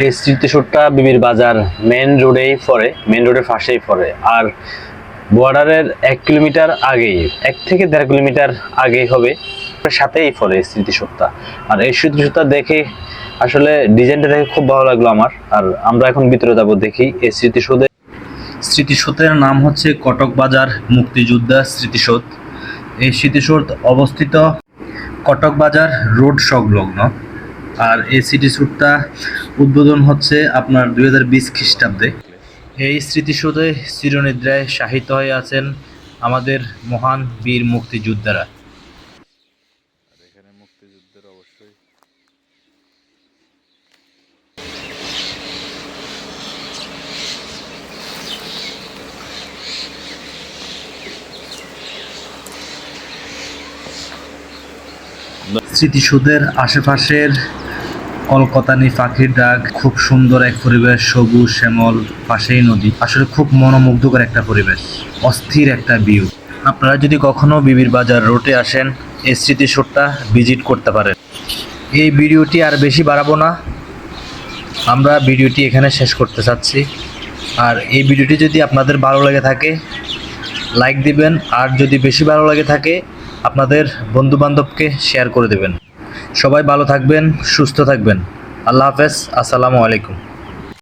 এই স্মৃতিসৌধটা বিবির বাজার মেন রোডেই পড়ে, মেন রোডের পাশেই পড়ে। আর বর্ডারের এক কিলোমিটার আগেই, এক থেকে দেড় কিলোমিটার আগেই হবে সাথেই পড়ে এই আর এই স্মৃতিসৌধটা দেখে আসলে ডিজাইনটা দেখে খুব ভালো লাগল আমার। আর আমরা এখন ভিতরে যাব দেখি এই স্মৃতিসৌধে। স্মৃতিসৌধের নাম হচ্ছে কটক বাজার মুক্তিযোদ্ধা স্মৃতিসৌধ। এই স্মৃতিসৌধ অবস্থিত কটক বাজার রোড সংলগ্ন। আর এই সিটি স্মৃতিসৌধটা উদ্বোধন হচ্ছে আপনার দুই হাজার বিশ খ্রিস্টাব্দে। এই স্মৃতিসৌধে চিরনিদ্রায় শাহিত হয়ে আছেন আমাদের মহান বীর মুক্তিযুদ্ধের অবশ্যই স্মৃতিসৌধের আশেপাশের কলকাতানি পাখির ডাক, খুব সুন্দর এক পরিবেশ, সবুজ শ্যামল পাশেই নদী। আসলে খুব মনোমুগ্ধকর একটা পরিবেশ, অস্থির একটা ভিউ আপনারা যদি কখনো বিবির বাজার রোডে আসেন, এই স্মৃতিসৌধটা ভিজিট করতে পারেন। এই ভিডিওটি আর বেশি বাড়াবো না। আমরা ভিডিওটি এখানে শেষ করতে চাচ্ছি। আর এই ভিডিওটি যদি আপনাদের ভালো লেগে থাকে লাইক দিবেন, আর যদি বেশি ভালো লাগে থাকে, আপনাদের বন্ধুবান্ধবকে শেয়ার করে দেবেন। সবাই ভালো থাকবেন, সুস্থ থাকবেন। আল্লাহ হাফেজ, আসসালামু আলাইকুম।